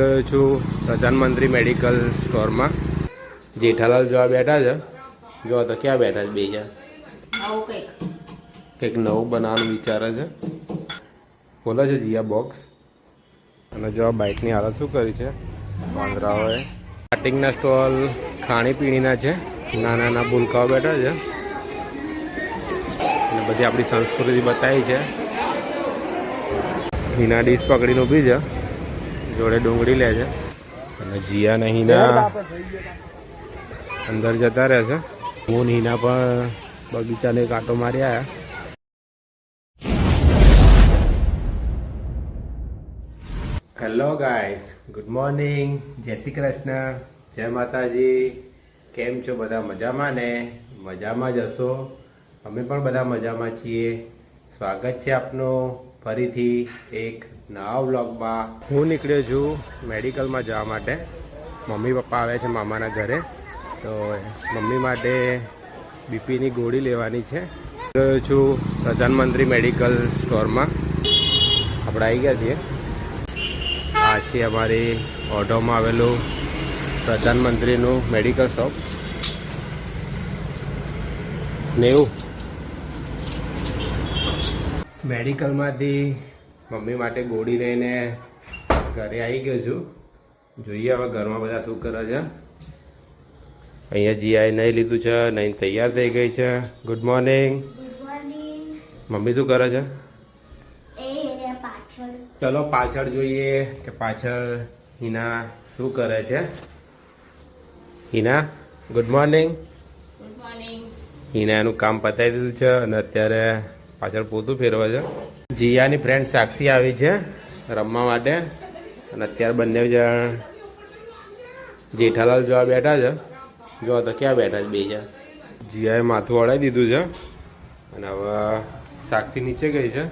ગયો છું પ્રધાનમંત્રી મેડિકલ સ્ટોરમાં. જેઠાલાલ જોવા બેઠા છે. જોવા તો ક્યાં બેઠા છે બે જણ? કંઈક. કંઈક નવું બનાવવાનું વિચારે છે. ખોલે છે જીયા બોક્સ અને જો આ બાઇકની હાલત શું કરી છે? વાંદરાઓએ. સ્ટાર્ટિંગના સ્ટોલ ખાણીપીણીના છે. નાના નાના ભૂલકાઓ બેઠા છે. અને બધી આપણી સંસ્કૃતિ બતાવી છે. હિના ડીશ પકડીને ઊભી છે. જોડે ડુંગળી લે છે. અને જીયા ને હિના અંદર જતા રહે છે. હું હિના પણ બગીચાને કાંટો મારી આવ્યા હેલો ગાઈસ ગુડ મોર્નિંગ જય શ્રી કૃષ્ણ. જય માતાજી. કેમ છો બધા? મજામાં ને? મજામાં જ હશો? અમે પણ બધા મજામાં છીએ. સ્વાગત છે આપનું ફરીથી એક નવા વ્લોગમાં હું નીકળ્યો છું મેડિકલમાં જવા માટે. મમ્મી પપ્પા આવે છે મામાના ઘરે. તો મમ્મી માટે બીપીની ગોળી લેવાની છે. ગયો છું પ્રધાનમંત્રી મેડિકલ સ્ટોરમાં. આપણે આવી ગયા છીએ. આ છે અમારી ઓઢોમાં આવેલું પ્રધાનમંત્રીનું મેડિકલ શોપ. નેવું મેડિકલમાંથી મમ્મી માટે ગોળી લઈને ઘરે આવી ગયો છું. જોઈએ હવે ઘરમાં બધા શું કરે છે. અહીંયા જીઆઈ નહીં લીધું છે નહીં તૈયાર થઈ ગઈ છે. ગુડ મોર્નિંગ મમ્મી શું કરે છે? ચલો પાછળ જોઈએ કે પાછળ હિના શું કરે છે. Hina good morning good Hina એનું કામ પતાવી દીધું છે અને અત્યારે પાછળ પોતું ફેરવે છે. જીયાની ફ્રેન્ડ સાક્ષી આવી છે રમવા માટે. અને અત્યારે બંને જણ જેઠાલાલ જોવા બેઠા છે. જોવા તો ક્યાં બેઠા છે બે જણ? જીયાએ માથું અડાઈ દીધું છે. અને હવે સાક્ષી નીચે ગઈ છે.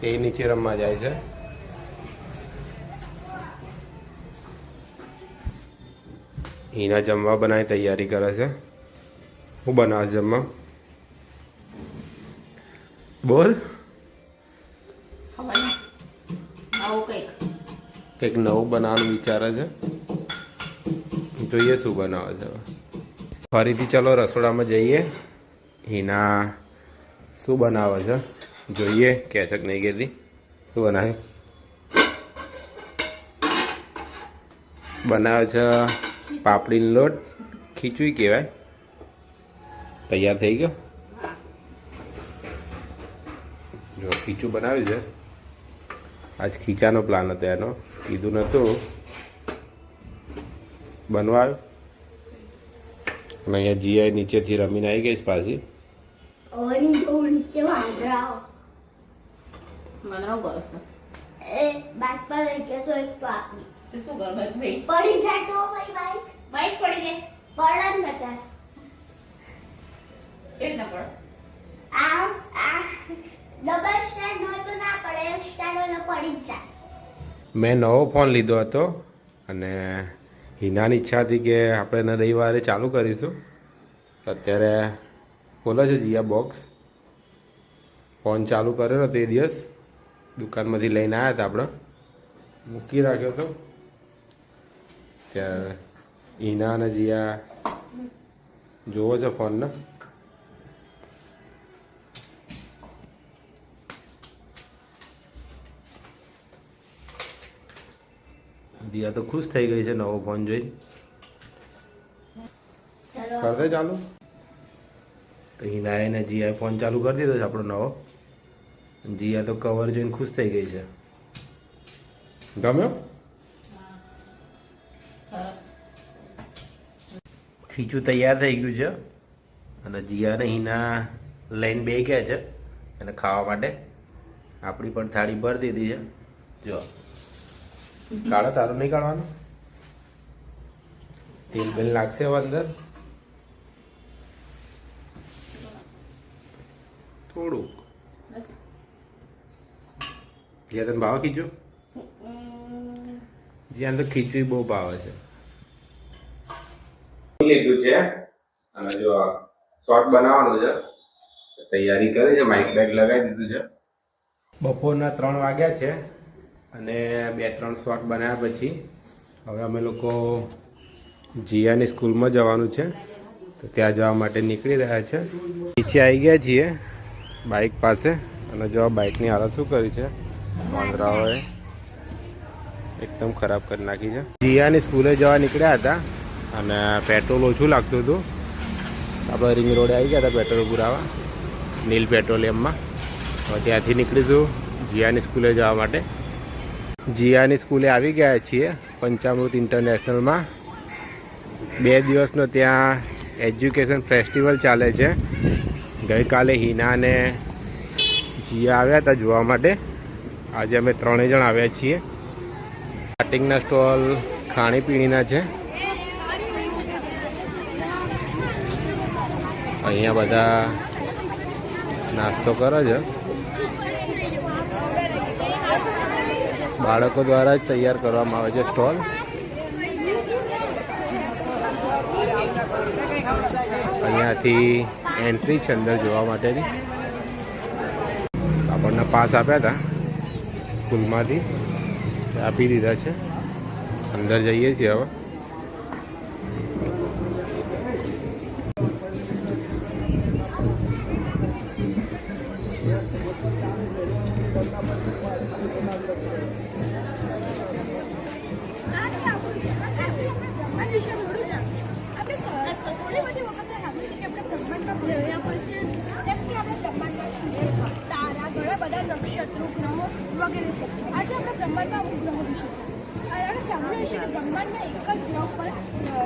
તે નીચે રમવા જાય છે. હિના જમવા બનાવી તૈયારી કરે છે. હું બનાવે જમવા. બોલ ખબર નહીં આવું કંઈક કંઈક નવું બનાવવાનું વિચારે છે. જોઈએ શું બનાવે છે. ફરીથી ચલો રસોડામાં જઈએ. હિના શું બનાવે છે? જોઈએ કે છે કે નહીં કહેતી? શું બનાવે? બનાવે છે પાપડીનો લોટ, ખીચું કહેવાય. તૈયાર થઈ ગયો? જો ખીચું બનાવ્યું છે. આજ ખીચાનો પ્લાન હતો એનો. કીધું નહોતું બનવા આવ્યો અને અહીંયા જીઆઈ નીચેથી રમીને આવી ગઈ પાછી. ડબલ સ્ટેન્ડ હોય તો ના પડે એક સ્ટેન્ડ હોય તો પડી જ જાય. મેં નવો ફોન લીધો હતો અને હિનાની ઈચ્છા હતી કે આપણે એને રવિવારે ચાલુ કરીશું. અત્યારે બોલે છે જીયા બોક્સ ફોન ચાલુ કર્યો તે દિવસ. દુકાનમાંથી લઈને આવ્યા હતા આપણે. મૂકી રાખ્યો હતો. ત્યારે હિના અને જીયા જોવો છે ફોનને. દિયા તો ખુશ થઈ ગઈ છે નવો ફોન જોઈ ચલો ચાલુ? તો હિનાએ ને જીયાએ ફોન ચાલુ કરી દીધો છે આપણો નવો. જીયા તો કવર જોઈને ખુશ થઈ ગઈ છે. ગમ્યો? ખીચું તૈયાર થઈ ગયું છે. અને જીયા ને હિના લઈને બે ગયા છે. અને ખાવા માટે. આપણી પણ થાળી ભરી દીધી છે. જો. કાળો તારું નહીં કાઢવાનું? તેલ બેલ નાખશે હવે અંદર. થોડુંક. જ્યાં તને ભાવે ખીચું? જ્યાં તો ખીચું બહુ ભાવે છે. લીધું છે. અને જો શોર્ટ બનાવવાનું છે. તૈયારી કરી છે. માઇક બેગ લગાવી દીધું છે. બપોરના ત્રણ વાગ્યા છે. અને બે, ત્રણ શોટ બનાવ્યા પછી હવે અમે લોકો જીયાની સ્કૂલમાં જવાનું છે. તો ત્યાં જવા માટે નીકળી રહ્યા છે. નીચે આવી ગયા છીએ બાઇક પાસે. અને જો બાઇકની હાલત શું કરી છે? વાંદરાઓએ એકદમ ખરાબ કરી નાખી છે. જીયાની સ્કૂલે જવા નીકળ્યા હતા અને પેટ્રોલ ઓછું લાગતું હતું. આપણે રિંગ રોડે આવી ગયા હતા પેટ્રોલ પુરાવા, નીલ પેટ્રોલિયમમાં. હવે ત્યાંથી નીકળીશું જીયાની સ્કૂલે જવા માટે. જીયાની સ્કૂલે આવી ગયા છીએ પંચામૃત ઇન્ટરનેશનલમાં. બે દિવસનો ત્યાં એજ્યુકેશન ફેસ્ટિવલ ચાલે છે. ગઈકાલે હિના અને જીયા આવ્યા હતા જોવા માટે. આજે અમે ત્રણેય જણ આવ્યા છીએ. સ્ટાર્ટિંગના સ્ટોલ, ખાણીપીણીના છે. અહીંયા બધા નાસ્તો કરે છે. બાળકો દ્વારા જ તૈયાર કરવામાં આવે છે સ્ટોલ. અહીંયાથી એન્ટ્રી છે અંદર જોવા માટેની. આપણને પાસ આપ્યા હતા સ્કૂલમાંથી. આપી દીધા છે. અંદર જઈએ છીએ હવે. આજે આપણે બ્રહ્માંડમાં અમુક ગ્રહો વિશે છે. આપણે સાંભળ્યું છે કે બ્રહ્માંડના એક જ ગ્રહ પર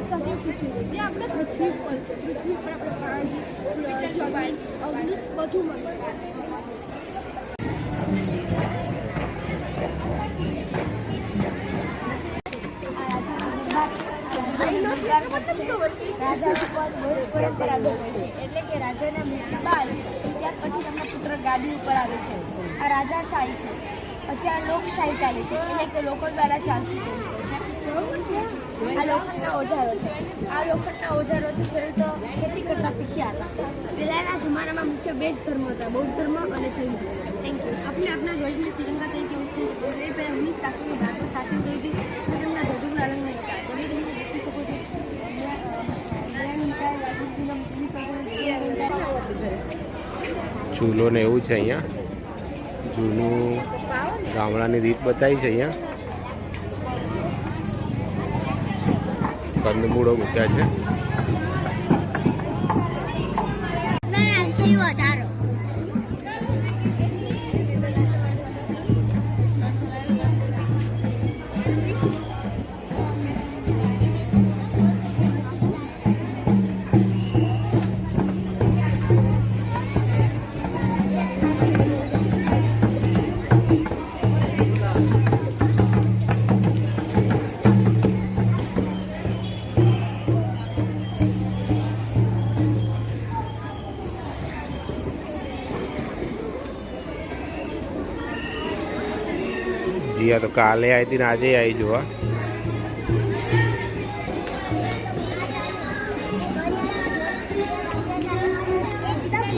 સજીવ છે. જે આપણે પૃથ્વી ઉપર છે. પૃથ્વી ઉપર આપણે પાણી જમીન અગ્નિ બધું મળે. પર એટલે કે રાજાના મૃત્યુ બાદ, ત્યાર પછી તેમના પુત્ર ગાદી ઉપર આવે છે. આ રાજાશાહી છે. અત્યારે લોકશાહી ચાલે છે. એટલે કે લોકો દ્વારા ચાલતું છે. આ લોખંડના ઓજારો છે. આ લોખંડના ઓજારોથી ખેડૂતો ખેતી કરતા શીખ્યા હતા. પહેલાના જમાનામાં મુખ્ય બે જ ધર્મ હતા, બૌદ્ધ ધર્મ અને જૈન ધર્મ. થેન્ક યુ આપણે આપણા ધ્વજને તિરંગા તરીકે મૂકી એ પહેલાં વીસ શાસન ભારત શાસન કરી હતી. તેમના ધ્વજોનું આલંગ નહીં ચૂલો ને એવું છે અહીંયા. જૂનું ગામડાની રીત બતાવી છે અહીંયા. કંદમૂળો મૂક્યા છે. વધારો જીયા તો કાલે આવી હતી ને આજે આવી જોવા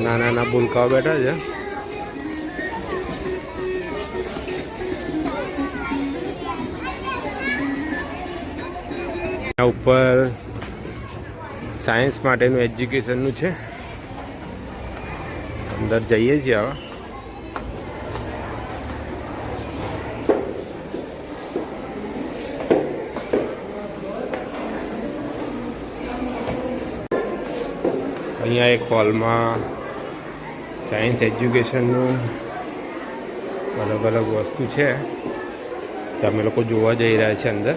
નાના નાના ભૂલકાઓ બેઠા છે. ઉપર સાયન્સ માટેનું એજ્યુકેશનનું છે. અંદર જઈએ છીએ હવે. અહીંયા એક હોલમાં સાયન્સ એજ્યુકેશનનું અલગ અલગ વસ્તુ છે. તમે લોકો જોવા જઈ રહ્યા છે અંદર.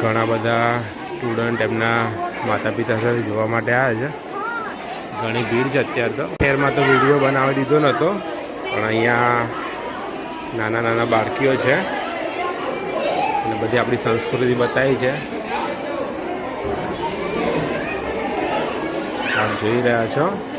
ઘણા બધા સ્ટુડન્ટ એમના માતા પિતા સાથે જોવા માટે આવ્યા છે. ઘણી ભીડ છે અત્યારે તો. શહેરમાં તો વીડિયો બનાવી દીધો નહોતો પણ અહીંયા નાના નાના બાળકીઓ છે. અને બધી આપણી સંસ્કૃતિ બતાવી છે. આપ જોઈ રહ્યા છો.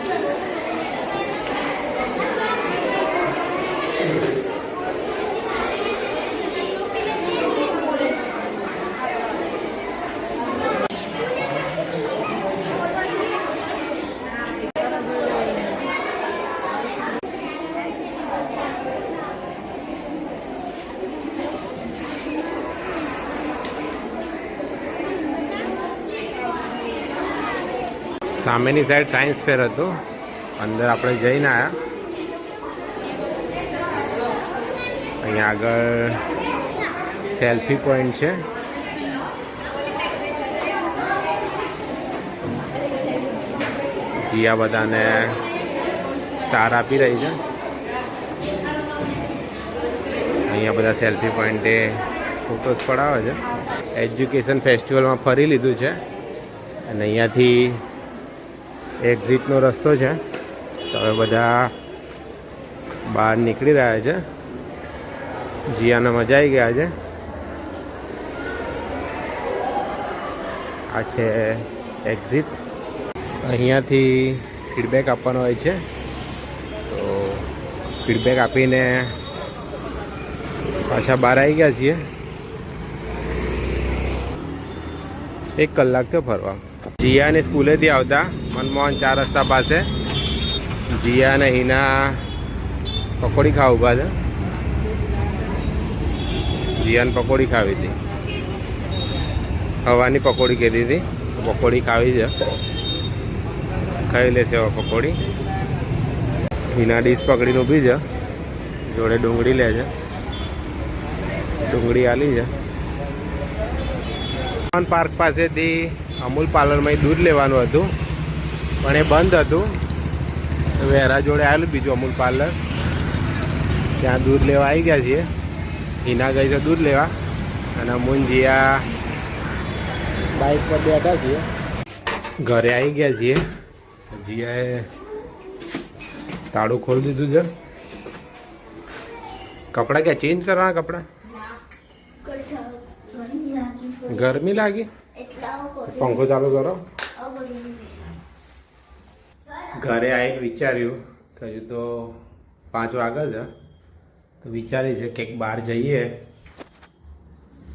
સામેની સાઈડ સાયન્સ ફેર હતું. અંદર આપણે જઈને આવ્યા અહીંયા આગળ સેલ્ફી પોઈન્ટ છે. જીયા બધાને સ્ટાર આપી રહી છે. અહીંયા બધા સેલ્ફી પોઈન્ટે ફોટોસ પડાવે છે. એજ્યુકેશન ફેસ્ટિવલમાં ફરી લીધું છે. અને અહીંયાથી એક્ઝિટનો રસ્તો છે. તો હવે બધા બહાર નીકળી રહ્યા છે. જીયાને મજા આવી ગયા છે. આ છે એક્ઝિટ અહીંયાથી ફીડબેક આપવાનો હોય છે. તો ફીડબેક આપીને પાછા બહાર આવી ગયા છીએ. એક કલાક થયો ફરવા. જીયાને સ્કૂલેથી આવતા મનમોહન ચાર રસ્તા પાસે. જીયા અને હિના પકોડી ખાવા ઊભા છે. જીયાને પકોડી ખાવી હતી. હવાની પકોડી કીધી હતી. પકોડી ખાવી છે. ખાઈ લેશે હવે પકોડી. હિના ડીશ પકડીને ઊભી છે. જોડે ડુંગળી લે છે. ડુંગળી આલી છે. પાર્ક પાસેથી અમૂલ પાર્લરમાં દૂધ લેવાનું હતું પણ એ બંધ હતું. વેરા જોડે આવેલું બીજું અમૂલ પાર્લર. ત્યાં દૂધ લેવા આવી ગયા છીએ. હિના ગઈ છે દૂધ લેવા. અને અમૂલ જીયા બાઇક પર બેઠા છીએ. ઘરે આવી ગયા છીએ. જીયાએ તાળું ખોલી દીધું છે. કપડાં ક્યાં? ચેન્જ કરવાના કપડાં? ગરમી લાગી? પંખો ચાલુ કરો. ઘરે આવીને વિચાર્યું કે હજુ તો પાંચ વાગે છે. તો વિચારી છે કંઈક બહાર જઈએ.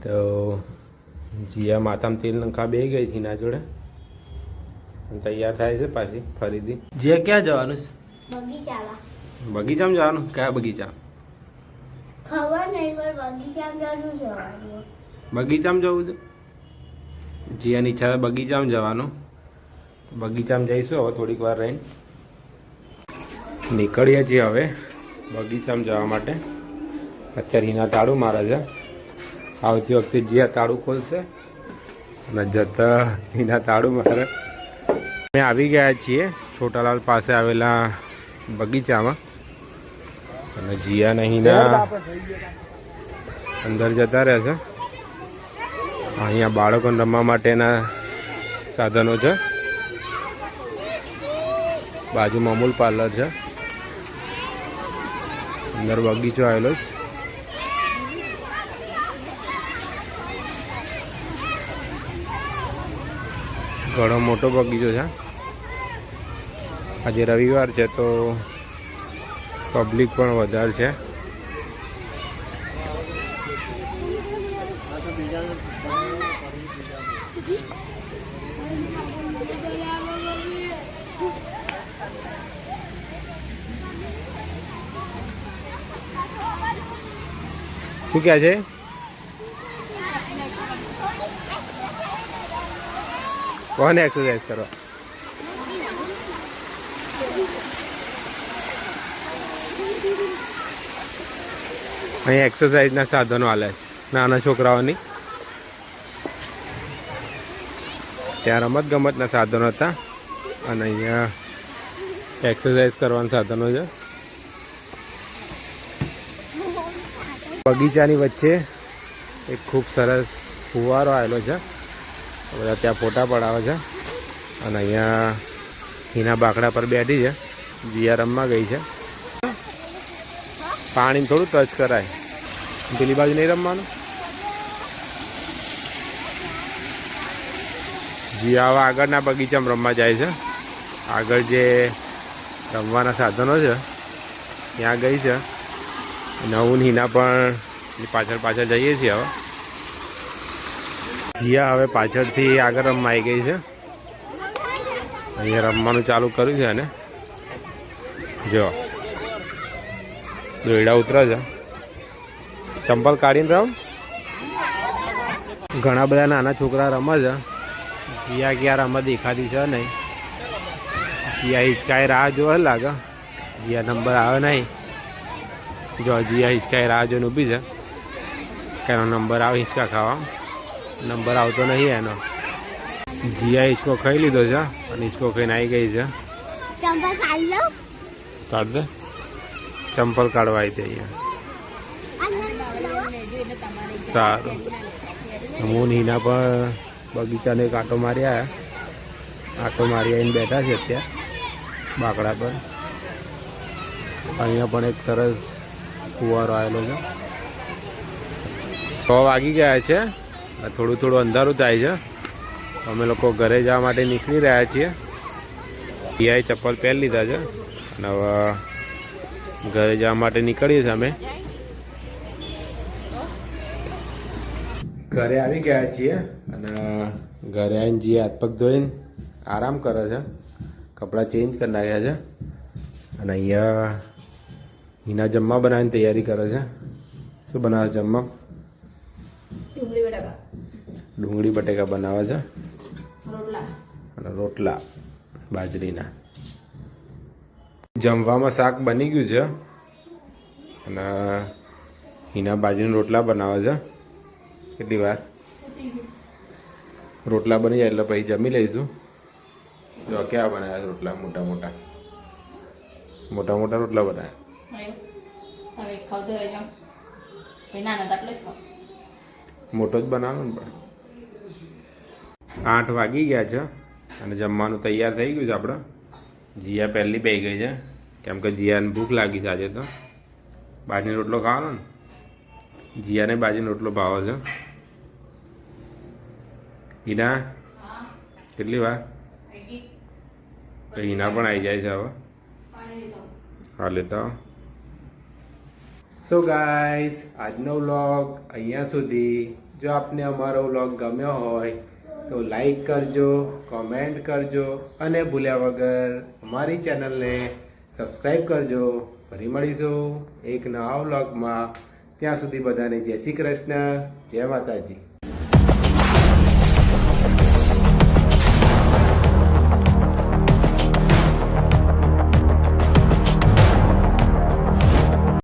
તો જીયા માથામાં તેલ નંખા બે ગઈ છે એના જોડે. તૈયાર થાય છે પાછી ફરીથી. જીયા ક્યાં જવાનું છે? બગીચામાં. બગીચામાં જવાનું? કયા બગીચા ખબર નહીં પણ બગીચામાં જવાનું જવાનું બગીચામાં જવું છે? જીયાની ઈચ્છા છે બગીચામાં જવાનું. બગીચામાં જઈશું હવે થોડીક વાર રહીને. નીકળીએ છીએ હવે બગીચામાં જવા માટે. અત્યારે હિના તાળું મારે છે. આવતી વખતે જીયા તાળું ખોલશે. અને જતા હિના તાળું મારે. અમે આવી ગયા છીએ છોટાલાલ પાસે આવેલા બગીચામાં. અને જીયા નહીં હિના અંદર જતા રહ્યા છે. અહીંયા બાળકોને રમવા માટેના સાધનો છે. બાજુમાં અમૂલ પાર્લર છે. અંદર બગીચો આવેલો છે. ઘણો મોટો બગીચો છે. આજે રવિવાર છે તો પબ્લિક પણ વધારે છે. શું કહે છે? કોને એક્સરસાઇઝ કરો. અહીં એક્સરસાઇઝના સાધનો આલે છે. નાના છોકરાઓની. ત્યાં રમત ગમતના સાધનો હતા. અને અહીંયા એક્સરસાઇઝ કરવાના સાધનો છે. બગીચાની વચ્ચે એક ખૂબ સરસ ફુવારો આવેલો છે. બધા ત્યાં ફોટા પડાવે છે. અને અહીંયા હિના બાકડા પર બેઠી છે. જીયા રમવા ગઈ છે. પાણી થોડું ટચ કરાય. પેલી બાજુ નહીં રમવાનું? જીયા હવે આગળના બગીચામાં રમવા જાય છે. આગળ જે રમવાના સાધનો છે, ત્યાં ગઈ છે. નવું હિના પણ પાછળ પાછળ જઈએ છીએ હવે. જીયા હવે પાછળથી આગળ રમવા આવી ગઈ છે. અહીંયા રમવાનું ચાલુ કર્યું છે અને જો દોયડા ઉતરે છે. ચંપલ કાઢીને રમ. ઘણા બધા નાના છોકરા રમે છે. જીયા ક્યાં રમત દેખાતી છે નહીં. જીયા હિચકાય રાહ જોવા લાગે. જીયા નંબર આવે નહીં. જો જીયા હિંચકાએ રાહ જોઈને ઊભી છે. એનો નંબર આવે હિંચકા ખાવા. નંબર આવતો નહીં એનો. જીયા હિંચકો ખાઈ લીધો છે અને હિંચકો ખાઈને આવી ગઈ છે. કાઢ દે. ચંપલ કાઢવા આવી દે અહીંયા. સારું. હું નીના પણ બગીચાને એક આટો માર્યા આટો મારી આવીને બેઠા છે અત્યારે. બાકડા પર. અહીંયા પણ એક સરસ ફુવારો આવેલો છે. છ વાગી ગયા છે. થોડું થોડું અંધારું થાય છે. અમે લોકો ઘરે જવા માટે નીકળી રહ્યા છીએ. પીઆઈ ચપ્પલ પહેરી લીધા છે. અને હવે ઘરે જવા માટે નીકળીએ છીએ અમે. ઘરે આવી ગયા છીએ અને ઘરે આવીને જે હાથ પગ ધોઈને આરામ કરે છે. કપડાં ચેન્જ કરી નાખ્યા છે. અને અહીંયા હિના જમવા બનાવીને તૈયારી કરે છે. શું બનાવે છે જમવા? ડુંગળી બટેકા. બનાવે છે. અને રોટલા બાજરીના. જમવામાં શાક બની ગયું છે. અને હિના બાજરીના રોટલા બનાવે છે. કેટલી વાર? રોટલા બની જાય એટલે પછી જમી લઈશું. જો ક્યાં બનાવ્યા રોટલા? મોટા મોટા. મોટા મોટા રોટલા બનાવ્યા. હવે હવે ખાવ તો રહેજો ભાઈ નાના હતા એટલે ખાવ. મોટો જ બનાવો ને પણ. આઠ વાગી ગયા છે અને જમવાનું તૈયાર થઈ ગયું છે આપણે. જીયા પહેલી બે ગઈ છે. કેમ કે જીયાને ભૂખ લાગી છે આજે તો. બાજરીનો રોટલો ખાવાનો ને. જીયાને બાજરીનો રોટલો ભાવે છે. હિના કેટલી વાર? હિના પણ આવી જાય છે હવે. હા લેતા સો ગાઈઝ આજનો વ્લોગ અહીંયા સુધી. જો આપને અમારો વ્લોગ ગમ્યો હોય, તો લાઈક કરજો કોમેન્ટ કરજો અને ભૂલ્યા વગર અમારી ચેનલને સબસ્ક્રાઈબ કરજો. ફરી મળીશું એક નવા વ્લોગમાં ત્યાં સુધી બધાને જય શ્રી કૃષ્ણ, જય માતાજી.